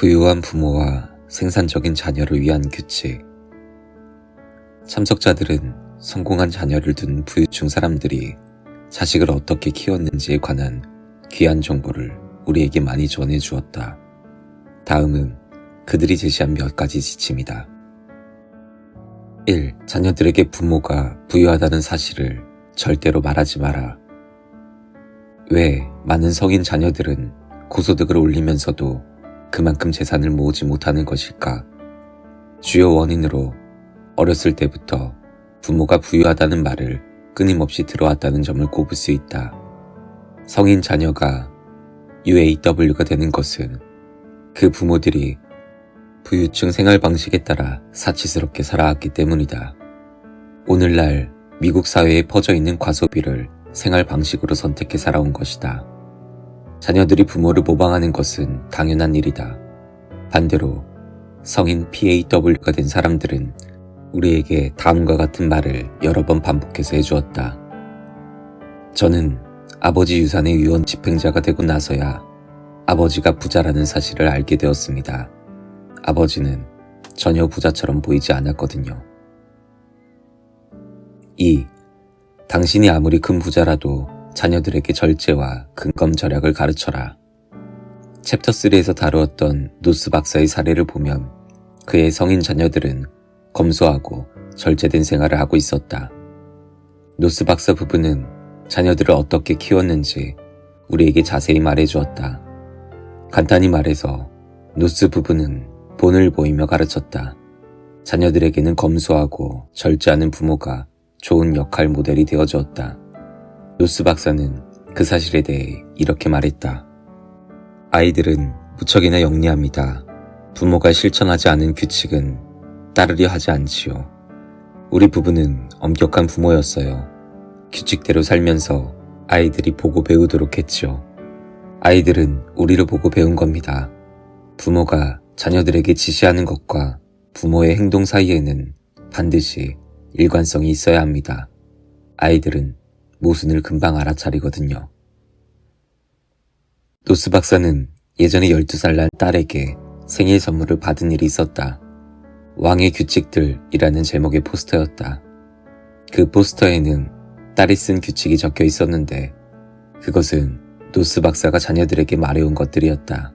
부유한 부모와 생산적인 자녀를 위한 규칙. 참석자들은 성공한 자녀를 둔 부유층 사람들이 자식을 어떻게 키웠는지에 관한 귀한 정보를 우리에게 많이 전해 주었다. 다음은 그들이 제시한 몇 가지 지침이다. 1. 자녀들에게 부모가 부유하다는 사실을 절대로 말하지 마라. 왜 많은 성인 자녀들은 고소득을 올리면서도 그만큼 재산을 모으지 못하는 것일까? 주요 원인으로 어렸을 때부터 부모가 부유하다는 말을 끊임없이 들어왔다는 점을 꼽을 수 있다. 성인 자녀가 UAW가 되는 것은 그 부모들이 부유층 생활 방식에 따라 사치스럽게 살아왔기 때문이다. 오늘날 미국 사회에 퍼져 있는 과소비를 생활 방식으로 선택해 살아온 것이다. 자녀들이 부모를 모방하는 것은 당연한 일이다. 반대로 성인 PAW가 된 사람들은 우리에게 다음과 같은 말을 여러 번 반복해서 해주었다. 저는 아버지 유산의 유언 집행자가 되고 나서야 아버지가 부자라는 사실을 알게 되었습니다. 아버지는 전혀 부자처럼 보이지 않았거든요. 2. 당신이 아무리 큰 부자라도 자녀들에게 절제와 근검 절약을 가르쳐라. 챕터 3에서 다루었던 노스 박사의 사례를 보면 그의 성인 자녀들은 검소하고 절제된 생활을 하고 있었다. 노스 박사 부부는 자녀들을 어떻게 키웠는지 우리에게 자세히 말해 주었다. 간단히 말해서 노스 부부는 본을 보이며 가르쳤다. 자녀들에게는 검소하고 절제하는 부모가 좋은 역할 모델이 되어 주었다. 노스 박사는 그 사실에 대해 이렇게 말했다. 아이들은 무척이나 영리합니다. 부모가 실천하지 않은 규칙은 따르려 하지 않지요. 우리 부부는 엄격한 부모였어요. 규칙대로 살면서 아이들이 보고 배우도록 했지요. 아이들은 우리를 보고 배운 겁니다. 부모가 자녀들에게 지시하는 것과 부모의 행동 사이에는 반드시 일관성이 있어야 합니다. 아이들은 모순을 금방 알아차리거든요. 노스 박사는 예전에 12살 난 딸에게 생일 선물을 받은 일이 있었다. 왕의 규칙들이라는 제목의 포스터였다. 그 포스터에는 딸이 쓴 규칙이 적혀 있었는데 그것은 노스 박사가 자녀들에게 말해온 것들이었다.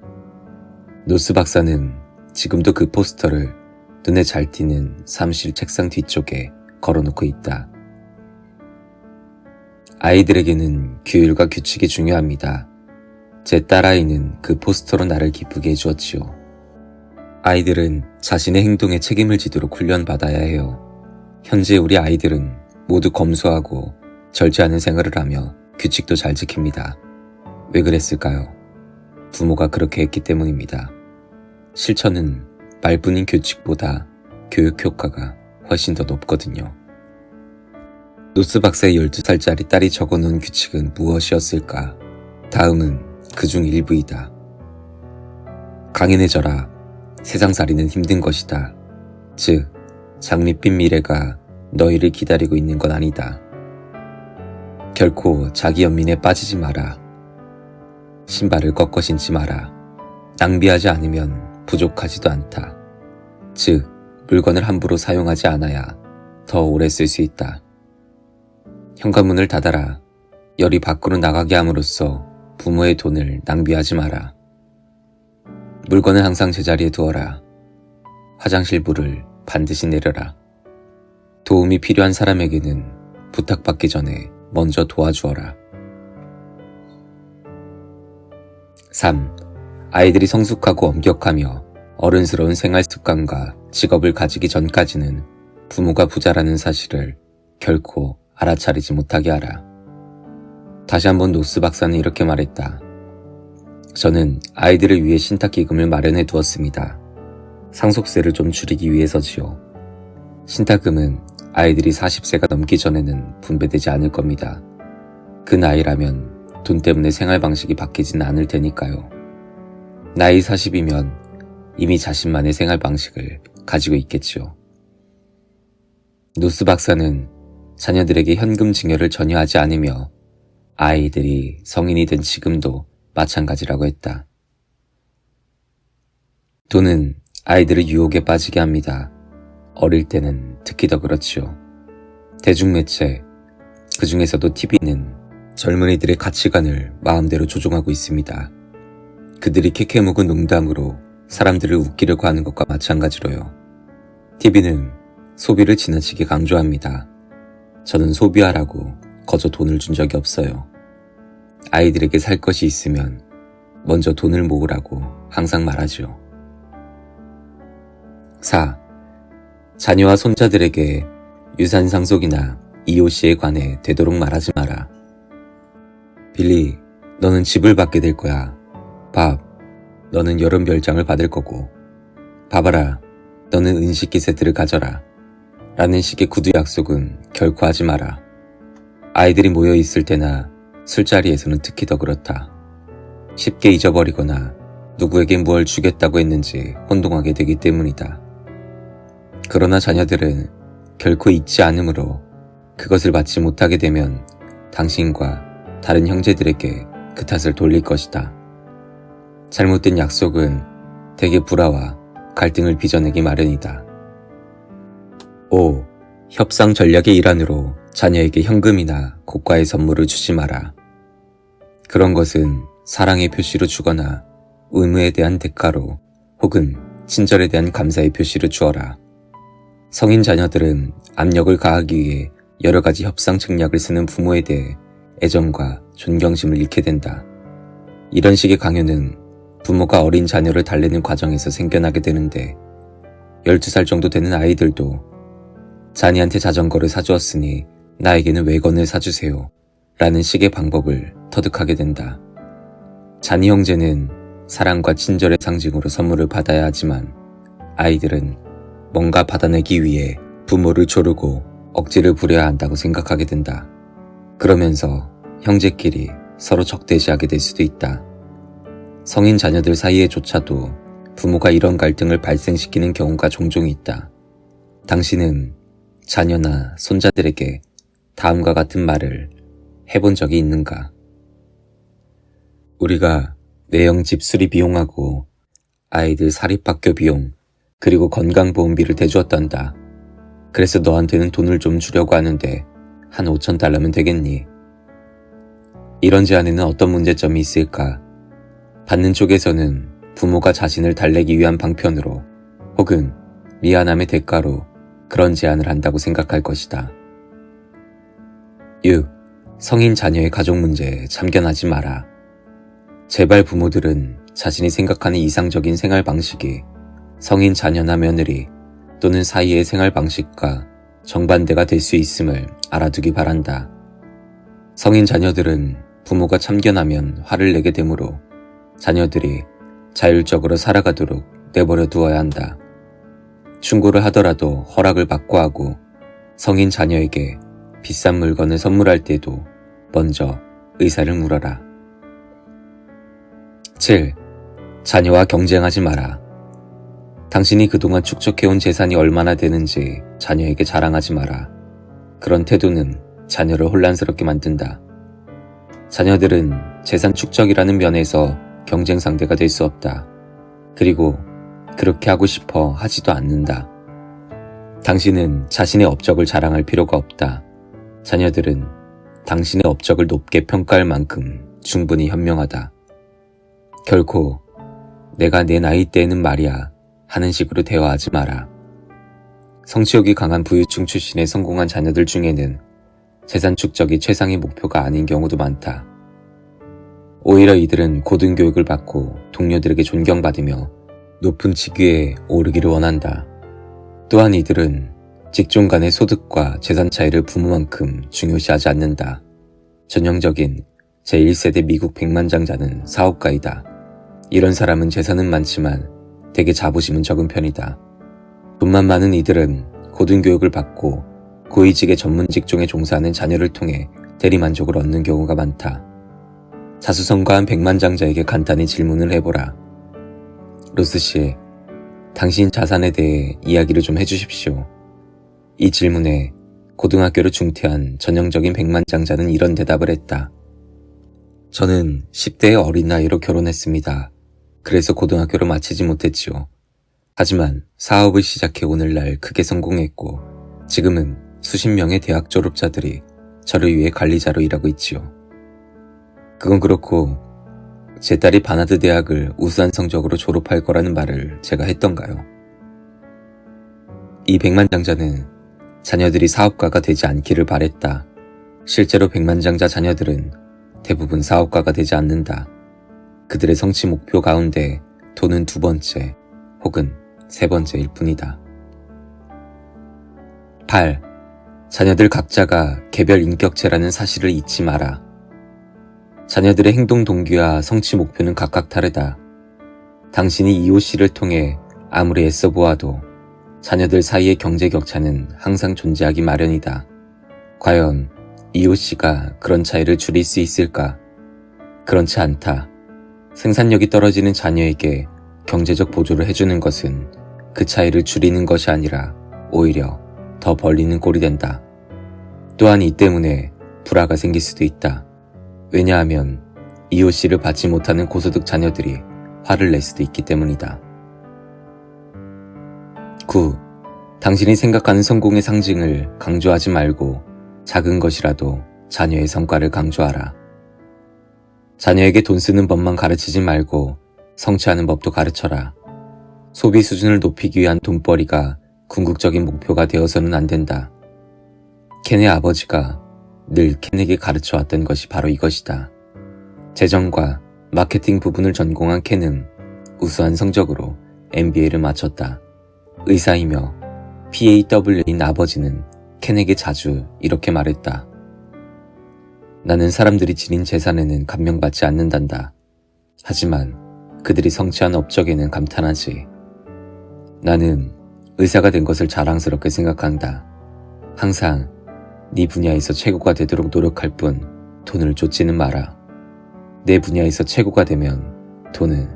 노스 박사는 지금도 그 포스터를 눈에 잘 띄는 사무실 책상 뒤쪽에 걸어놓고 있다. 아이들에게는 규율과 규칙이 중요합니다. 제 딸아이는 그 포스터로 나를 기쁘게 해주었지요. 아이들은 자신의 행동에 책임을 지도록 훈련받아야 해요. 현재 우리 아이들은 모두 검소하고 절제하는 생활을 하며 규칙도 잘 지킵니다. 왜 그랬을까요? 부모가 그렇게 했기 때문입니다. 실천은 말뿐인 규칙보다 교육 효과가 훨씬 더 높거든요. 노스 박사의 12살짜리 딸이 적어놓은 규칙은 무엇이었을까? 다음은 그중 일부이다. 강인해져라. 세상살이는 힘든 것이다. 즉, 장밋빛 미래가 너희를 기다리고 있는 건 아니다. 결코 자기 연민에 빠지지 마라. 신발을 꺾어 신지 마라. 낭비하지 않으면 부족하지도 않다. 즉, 물건을 함부로 사용하지 않아야 더 오래 쓸 수 있다. 현관문을 닫아라. 열이 밖으로 나가게 함으로써 부모의 돈을 낭비하지 마라. 물건을 항상 제자리에 두어라. 화장실 물을 반드시 내려라. 도움이 필요한 사람에게는 부탁받기 전에 먼저 도와주어라. 3. 아이들이 성숙하고 엄격하며 어른스러운 생활 습관과 직업을 가지기 전까지는 부모가 부자라는 사실을 결코 알아차리지 못하게 하라. 다시 한번 노스 박사는 이렇게 말했다. 저는 아이들을 위해 신탁기금을 마련해 두었습니다. 상속세를 좀 줄이기 위해서지요. 신탁금은 아이들이 40세가 넘기 전에는 분배되지 않을 겁니다. 그 나이라면 돈 때문에 생활 방식이 바뀌진 않을 테니까요. 나이 40이면 이미 자신만의 생활 방식을 가지고 있겠지요. 노스 박사는 자녀들에게 현금 증여를 전혀 하지 않으며 아이들이 성인이 된 지금도 마찬가지라고 했다. 돈은 아이들을 유혹에 빠지게 합니다. 어릴 때는 특히 더 그렇지요. 대중매체, 그 중에서도 TV는 젊은이들의 가치관을 마음대로 조종하고 있습니다. 그들이 캐캐묵은 농담으로 사람들을 웃기려고 하는 것과 마찬가지로요. TV는 소비를 지나치게 강조합니다. 저는 소비하라고 거저 돈을 준 적이 없어요. 아이들에게 살 것이 있으면 먼저 돈을 모으라고 항상 말하죠. 4. 자녀와 손자들에게 유산 상속이나 이웃시에 관해 되도록 말하지 마라. 빌리, 너는 집을 받게 될 거야. 밥, 너는 여름 별장을 받을 거고. 봐봐라, 너는 은식기 세트를 가져라. 라는 식의 구두 약속은 결코 하지 마라. 아이들이 모여 있을 때나 술자리에서는 특히 더 그렇다. 쉽게 잊어버리거나 누구에게 무얼 주겠다고 했는지 혼동하게 되기 때문이다. 그러나 자녀들은 결코 잊지 않으므로 그것을 받지 못하게 되면 당신과 다른 형제들에게 그 탓을 돌릴 것이다. 잘못된 약속은 대개 불화와 갈등을 빚어내기 마련이다. 5. 협상 전략의 일환으로 자녀에게 현금이나 고가의 선물을 주지 마라. 그런 것은 사랑의 표시로 주거나 의무에 대한 대가로 혹은 친절에 대한 감사의 표시로 주어라. 성인 자녀들은 압력을 가하기 위해 여러 가지 협상 책략을 쓰는 부모에 대해 애정과 존경심을 잃게 된다. 이런 식의 강요는 부모가 어린 자녀를 달래는 과정에서 생겨나게 되는데 12살 정도 되는 아이들도 자니한테 자전거를 사주었으니 나에게는 외건을 사주세요. 라는 식의 방법을 터득하게 된다. 자니 형제는 사랑과 친절의 상징으로 선물을 받아야 하지만 아이들은 뭔가 받아내기 위해 부모를 조르고 억지를 부려야 한다고 생각하게 된다. 그러면서 형제끼리 서로 적대시하게 될 수도 있다. 성인 자녀들 사이에조차도 부모가 이런 갈등을 발생시키는 경우가 종종 있다. 당신은 자녀나 손자들에게 다음과 같은 말을 해본 적이 있는가? 우리가 내영 집수리 비용하고 아이들 사립학교 비용 그리고 건강보험비를 대주었단다. 그래서 너한테는 돈을 좀 주려고 하는데 한 5천 달러면 되겠니? 이런 제안에는 어떤 문제점이 있을까? 받는 쪽에서는 부모가 자신을 달래기 위한 방편으로 혹은 미안함의 대가로 그런 제안을 한다고 생각할 것이다. 6. 성인 자녀의 가족 문제에 참견하지 마라. 제발 부모들은 자신이 생각하는 이상적인 생활 방식이 성인 자녀나 며느리 또는 사이의 생활 방식과 정반대가 될 수 있음을 알아두기 바란다. 성인 자녀들은 부모가 참견하면 화를 내게 되므로 자녀들이 자율적으로 살아가도록 내버려 두어야 한다. 충고를 하더라도 허락을 받고 하고 성인 자녀에게 비싼 물건을 선물할 때도 먼저 의사를 물어라. 7. 자녀와 경쟁하지 마라. 당신이 그동안 축적해온 재산이 얼마나 되는지 자녀에게 자랑하지 마라. 그런 태도는 자녀를 혼란스럽게 만든다. 자녀들은 재산 축적이라는 면에서 경쟁 상대가 될 수 없다. 그리고 그렇게 하고 싶어 하지도 않는다. 당신은 자신의 업적을 자랑할 필요가 없다. 자녀들은 당신의 업적을 높게 평가할 만큼 충분히 현명하다. 결코 내가 내 나이 때에는 말이야 하는 식으로 대화하지 마라. 성취욕이 강한 부유층 출신의 성공한 자녀들 중에는 재산 축적이 최상의 목표가 아닌 경우도 많다. 오히려 이들은 고등교육을 받고 동료들에게 존경받으며 높은 직위에 오르기를 원한다. 또한 이들은 직종 간의 소득과 재산 차이를 부모만큼 중요시하지 않는다. 전형적인 제1세대 미국 백만장자는 사업가이다. 이런 사람은 재산은 많지만 대개 자부심은 적은 편이다. 돈만 많은 이들은 고등교육을 받고 고위직의 전문 직종에 종사하는 자녀를 통해 대리만족을 얻는 경우가 많다. 자수성가한 백만장자에게 간단히 질문을 해보라. 로스 씨, 당신 자산에 대해 이야기를 좀 해주십시오. 이 질문에 고등학교를 중퇴한 전형적인 백만장자는 이런 대답을 했다. 저는 10대의 어린 나이로 결혼했습니다. 그래서 고등학교를 마치지 못했지요. 하지만 사업을 시작해 오늘날 크게 성공했고 지금은 수십 명의 대학 졸업자들이 저를 위해 관리자로 일하고 있지요. 그건 그렇고 제 딸이 바나드 대학을 우수한 성적으로 졸업할 거라는 말을 제가 했던가요? 이 백만장자는 자녀들이 사업가가 되지 않기를 바랬다. 실제로 백만장자 자녀들은 대부분 사업가가 되지 않는다. 그들의 성취 목표 가운데 돈은 두 번째 혹은 세 번째일 뿐이다. 8. 자녀들 각자가 개별 인격체라는 사실을 잊지 마라. 자녀들의 행동 동기와 성취 목표는 각각 다르다. 당신이 이오씨를 통해 아무리 애써 보아도 자녀들 사이의 경제 격차는 항상 존재하기 마련이다. 과연 이오씨가 그런 차이를 줄일 수 있을까? 그렇지 않다. 생산력이 떨어지는 자녀에게 경제적 보조를 해주는 것은 그 차이를 줄이는 것이 아니라 오히려 더 벌리는 꼴이 된다. 또한 이 때문에 불화가 생길 수도 있다. 왜냐하면 EOC를 받지 못하는 고소득 자녀들이 화를 낼 수도 있기 때문이다. 9. 당신이 생각하는 성공의 상징을 강조하지 말고 작은 것이라도 자녀의 성과를 강조하라. 자녀에게 돈 쓰는 법만 가르치지 말고 성취하는 법도 가르쳐라. 소비 수준을 높이기 위한 돈벌이가 궁극적인 목표가 되어서는 안 된다. 켄의 아버지가 늘 켄에게 가르쳐 왔던 것이 바로 이것이다. 재정과 마케팅 부분을 전공한 켄은 우수한 성적으로 MBA를 마쳤다. 의사이며 PAW인 아버지는 켄에게 자주 이렇게 말했다. 나는 사람들이 지닌 재산에는 감명받지 않는단다. 하지만 그들이 성취한 업적에는 감탄하지. 나는 의사가 된 것을 자랑스럽게 생각한다. 항상 네 분야에서 최고가 되도록 노력할 뿐 돈을 쫓지는 마라. 내 분야에서 최고가 되면 돈은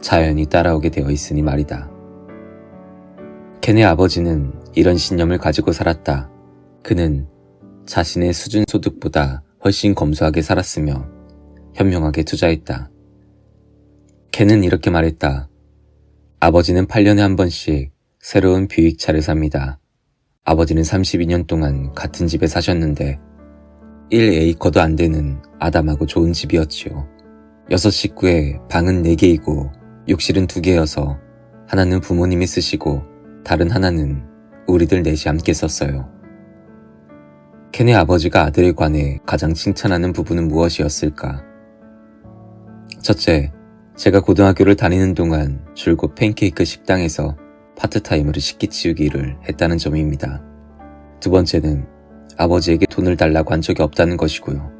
자연히 따라오게 되어 있으니 말이다. 켄의 아버지는 이런 신념을 가지고 살았다. 그는 자신의 수준 소득보다 훨씬 검소하게 살았으며 현명하게 투자했다. 켄은 이렇게 말했다. 아버지는 8년에 한 번씩 새로운 뷰익차를 삽니다. 아버지는 32년 동안 같은 집에 사셨는데 1에이커도 안 되는 아담하고 좋은 집이었지요. 6 식구에 방은 4개이고 욕실은 2개여서 하나는 부모님이 쓰시고 다른 하나는 우리들 넷이 함께 썼어요. 켄의 아버지가 아들에 관해 가장 칭찬하는 부분은 무엇이었을까? 첫째, 제가 고등학교를 다니는 동안 줄곧 팬케이크 식당에서 파트타임으로 식기 치우기를 했다는 점입니다. 두 번째는 아버지에게 돈을 달라고 한 적이 없다는 것이고요.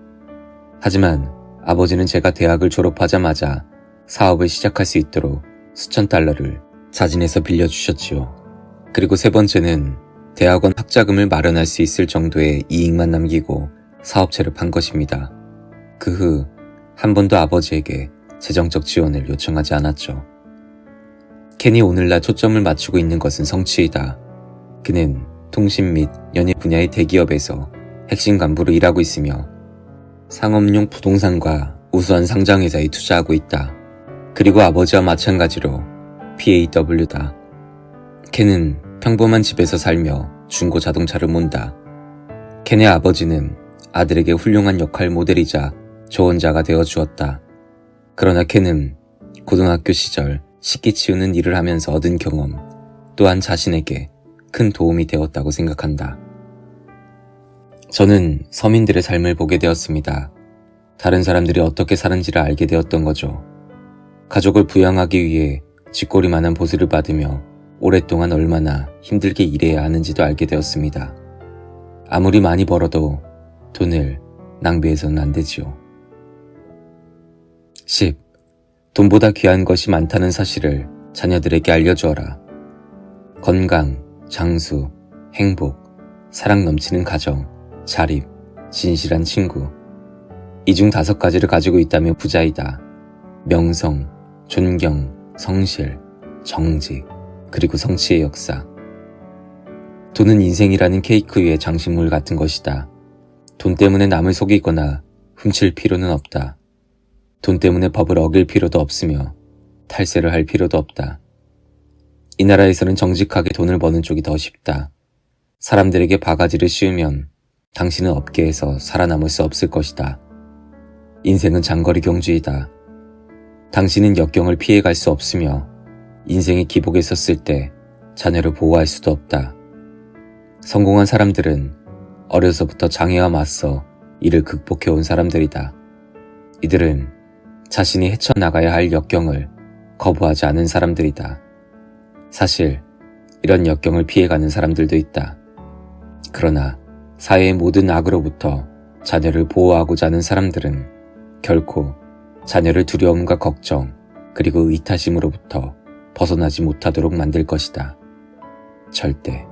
하지만 아버지는 제가 대학을 졸업하자마자 사업을 시작할 수 있도록 수천 달러를 자진해서 빌려주셨지요. 그리고 세 번째는 대학원 학자금을 마련할 수 있을 정도의 이익만 남기고 사업체를 판 것입니다. 그 후 한 번도 아버지에게 재정적 지원을 요청하지 않았죠. 켄이 오늘날 초점을 맞추고 있는 것은 성취이다. 그는 통신 및 연예 분야의 대기업에서 핵심 간부로 일하고 있으며 상업용 부동산과 우수한 상장회사에 투자하고 있다. 그리고 아버지와 마찬가지로 PAW다. 켄은 평범한 집에서 살며 중고 자동차를 몬다. 켄의 아버지는 아들에게 훌륭한 역할 모델이자 조언자가 되어 주었다. 그러나 켄은 고등학교 시절 식기 치우는 일을 하면서 얻은 경험 또한 자신에게 큰 도움이 되었다고 생각한다. 저는 서민들의 삶을 보게 되었습니다. 다른 사람들이 어떻게 사는지를 알게 되었던 거죠. 가족을 부양하기 위해 쥐꼬리만한 보수를 받으며 오랫동안 얼마나 힘들게 일해야 하는지도 알게 되었습니다. 아무리 많이 벌어도 돈을 낭비해서는 안 되지요. 10. 돈보다 귀한 것이 많다는 사실을 자녀들에게 알려주어라. 건강, 장수, 행복, 사랑 넘치는 가정, 자립, 진실한 친구. 이 중 다섯 가지를 가지고 있다면 부자이다. 명성, 존경, 성실, 정직, 그리고 성취의 역사. 돈은 인생이라는 케이크 위에 장식물 같은 것이다. 돈 때문에 남을 속이거나 훔칠 필요는 없다. 돈 때문에 법을 어길 필요도 없으며 탈세를 할 필요도 없다. 이 나라에서는 정직하게 돈을 버는 쪽이 더 쉽다. 사람들에게 바가지를 씌우면 당신은 업계에서 살아남을 수 없을 것이다. 인생은 장거리 경주이다. 당신은 역경을 피해갈 수 없으며 인생의 기복에 섰을 때 자녀를 보호할 수도 없다. 성공한 사람들은 어려서부터 장애와 맞서 이를 극복해 온 사람들이다. 이들은 자신이 헤쳐나가야 할 역경을 거부하지 않은 사람들이다. 사실 이런 역경을 피해가는 사람들도 있다. 그러나 사회의 모든 악으로부터 자녀를 보호하고자 하는 사람들은 결코 자녀를 두려움과 걱정 그리고 의타심으로부터 벗어나지 못하도록 만들 것이다. 절대.